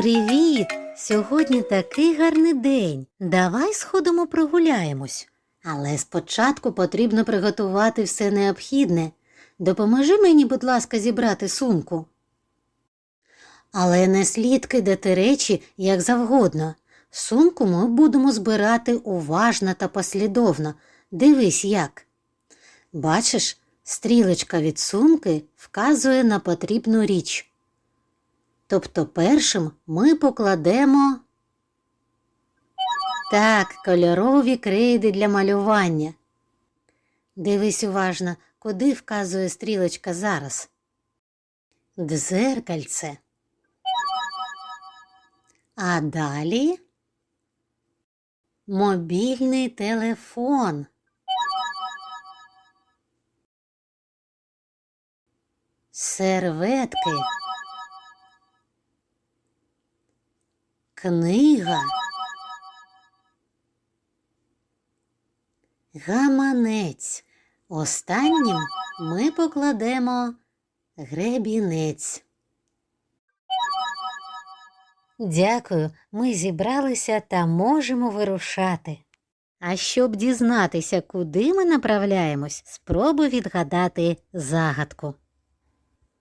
Привіт! Сьогодні такий гарний день. Давай сходимо прогуляємось. Але спочатку потрібно приготувати все необхідне. Допоможи мені, будь ласка, зібрати сумку. Але не слід кидати речі як завгодно. Сумку ми будемо збирати уважно та послідовно. Дивись як. Бачиш, стрілочка від сумки вказує на потрібну річ. Тобто першим ми покладемо так, кольорові крейди для малювання. Дивись уважно, куди вказує стрілочка зараз. Дзеркальце. А далі мобільний телефон. Серветки. Книга. Гаманець. Останнім ми покладемо гребінець. Дякую, ми зібралися та можемо вирушати. А щоб дізнатися, куди ми направляємось, спробуй відгадати загадку.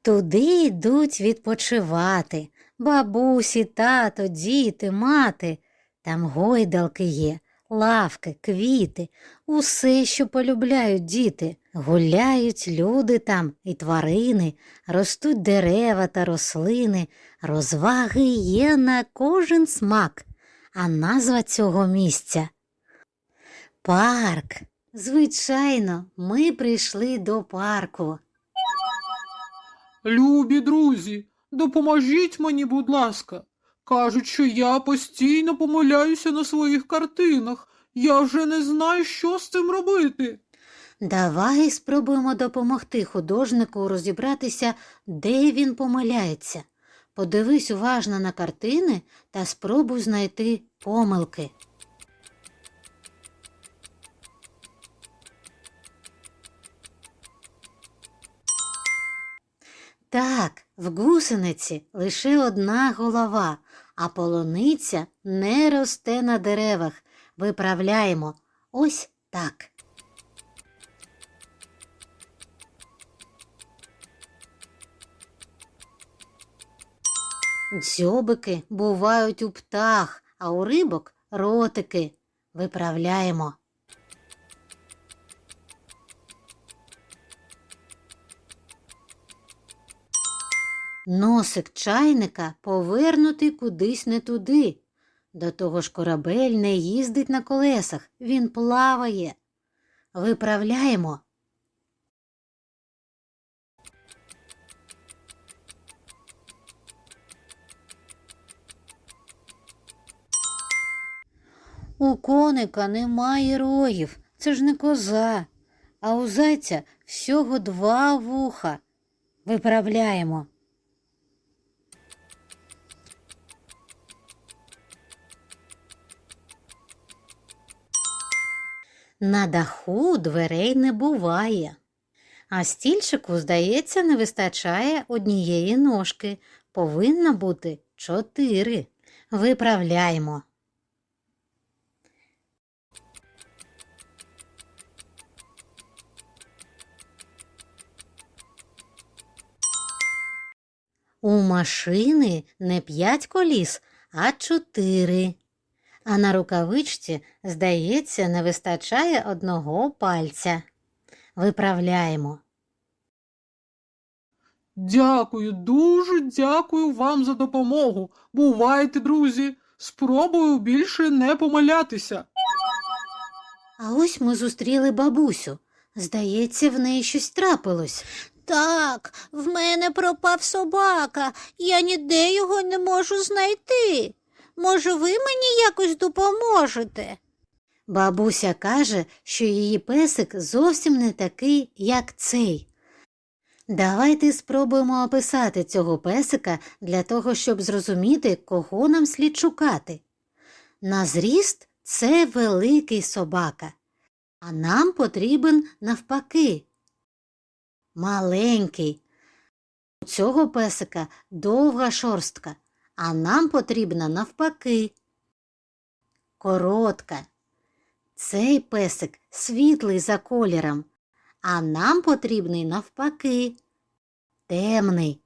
Туди йдуть відпочивати бабусі, тато, діти, мати. Там гойдалки є, лавки, квіти, усе, що полюбляють діти. Гуляють люди там і тварини, ростуть дерева та рослини, розваги є на кожен смак, а назва цього місця парк. Звичайно, ми прийшли до парку. Любі друзі, допоможіть мені, будь ласка. Кажуть, що я постійно помиляюся на своїх картинах. Я вже не знаю, що з цим робити. Давай спробуємо допомогти художнику розібратися, де він помиляється. Подивись уважно на картини та спробуй знайти помилки. Так, в гусениці лише одна голова, а полуниця не росте на деревах. Виправляємо. Ось так. Дзьобики бувають у птах, а у рибок ротики. Виправляємо. Носик чайника повернутий кудись не туди. До того ж корабель не їздить на колесах, він плаває. Виправляємо. У коника немає рогів, це ж не коза, а у зайця всього два вуха. Виправляємо. На даху дверей не буває. А стільчику, здається, не вистачає однієї ножки. Повинно бути чотири. Виправляємо. У машини не п'ять коліс, а чотири. А на рукавичці, здається, не вистачає одного пальця. Виправляємо. Дякую, дуже дякую вам за допомогу. Бувайте, друзі. Спробую більше не помилятися. А ось ми зустріли бабусю. Здається, в неї щось трапилось. Так, в мене пропав собака, я ніде його не можу знайти. Може, ви мені якось допоможете? Бабуся каже, що її песик зовсім не такий, як цей. Давайте спробуємо описати цього песика для того, щоб зрозуміти, кого нам слід шукати. На зріст це великий собака, а нам потрібен навпаки. Маленький. У цього песика довга шорстка, а нам потрібна навпаки. Коротка. Цей песик світлий за кольором, а нам потрібний навпаки. Темний.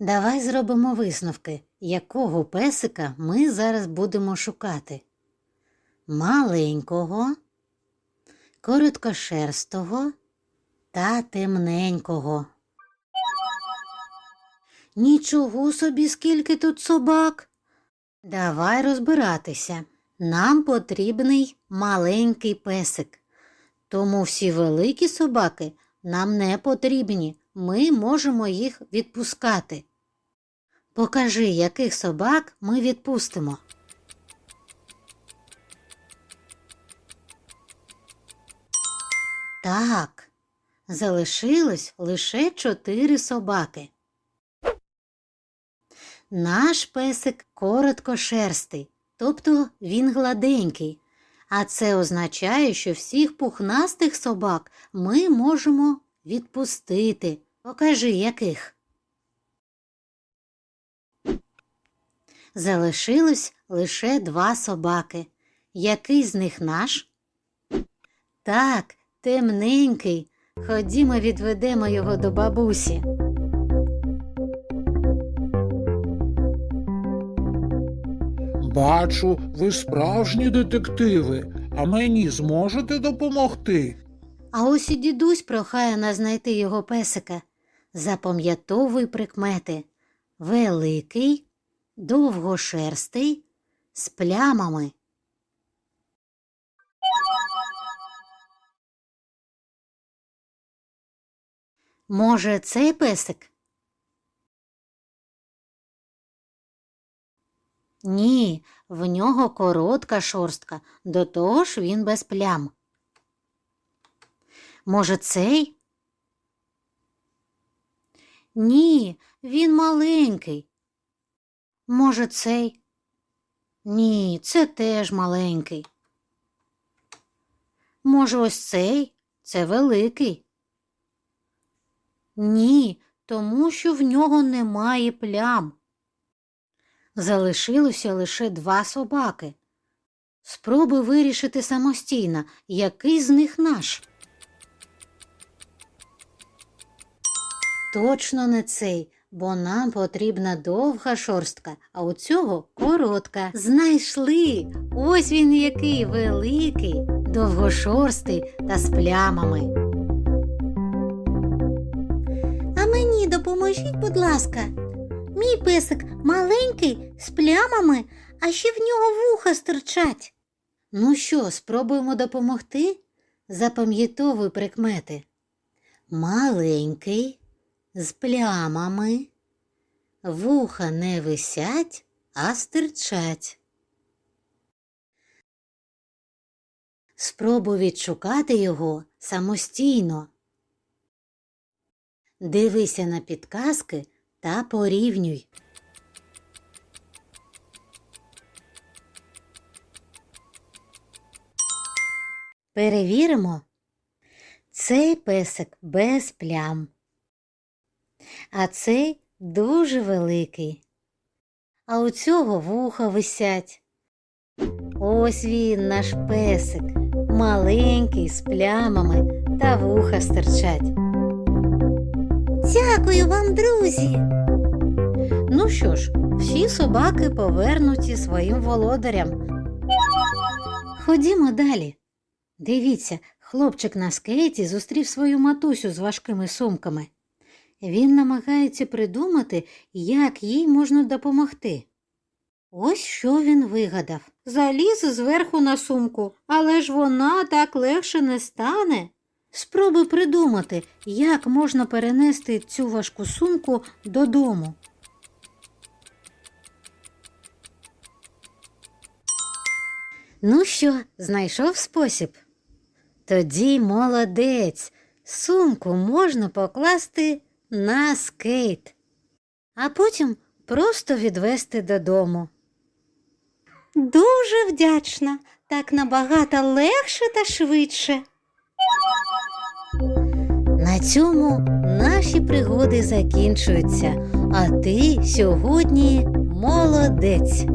Давай зробимо висновки, якого песика ми зараз будемо шукати. Маленького, короткошерстого та темненького. Нічого собі, скільки тут собак. Давай розбиратися. Нам потрібний маленький песик. Тому всі великі собаки нам не потрібні. Ми можемо їх відпускати. Покажи, яких собак ми відпустимо. Так, залишилось лише чотири собаки. Наш песик короткошерстий, тобто він гладенький, а це означає, що всіх пухнастих собак ми можемо відпустити. Покажи, яких. Залишилось лише два собаки. Який з них наш? Так, темненький. Ходімо, відведемо його до бабусі. Бачу, ви справжні детективи, а мені зможете допомогти? А ось і дідусь прохає нас знайти його песика. Запам'ятовуй прикмети. Великий, довгошерстий, з плямами. Може, цей песик? Ні, в нього коротка шорстка, до того ж він без плям. Може, цей? Ні, він маленький. Може, цей? Ні, це теж маленький. Може, ось цей? Це великий. Ні, тому що в нього немає плям. Залишилося лише два собаки. Спробуй вирішити самостійно, який з них наш. Точно не цей, бо нам потрібна довга шорстка, а у цього коротка. Знайшли. Ось він який великий, довгошорстий та з плямами. А мені допоможіть, будь ласка. Мій песик маленький, з плямами, а ще в нього вуха стирчать. Ну що, спробуємо допомогти? Запам'ятовуй прикмети. Маленький, з плямами, вуха не висять, а стирчать. Спробуй відшукати його самостійно. Дивися на підказки та порівнюй. Перевіримо. Цей песик без плям. А цей дуже великий. А у цього вуха висять. Ось він, наш песик, маленький, з плямами та вуха стирчать. Дякую вам, друзі. Ну що ж, всі собаки повернуті своїм володарям. Ходімо далі. Дивіться, хлопчик на скейті зустрів свою матусю з важкими сумками. Він намагається придумати, як їй можна допомогти. Ось що він вигадав. Заліз зверху на сумку, але ж вона так легше не стане. Спробуй придумати, як можна перенести цю важку сумку додому. Ну що, знайшов спосіб? Тоді молодець. Сумку можна покласти на скейт, а потім просто відвести додому. Дуже вдячна. Так набагато легше та швидше. На цьому наші пригоди закінчуються, а ти сьогодні молодець.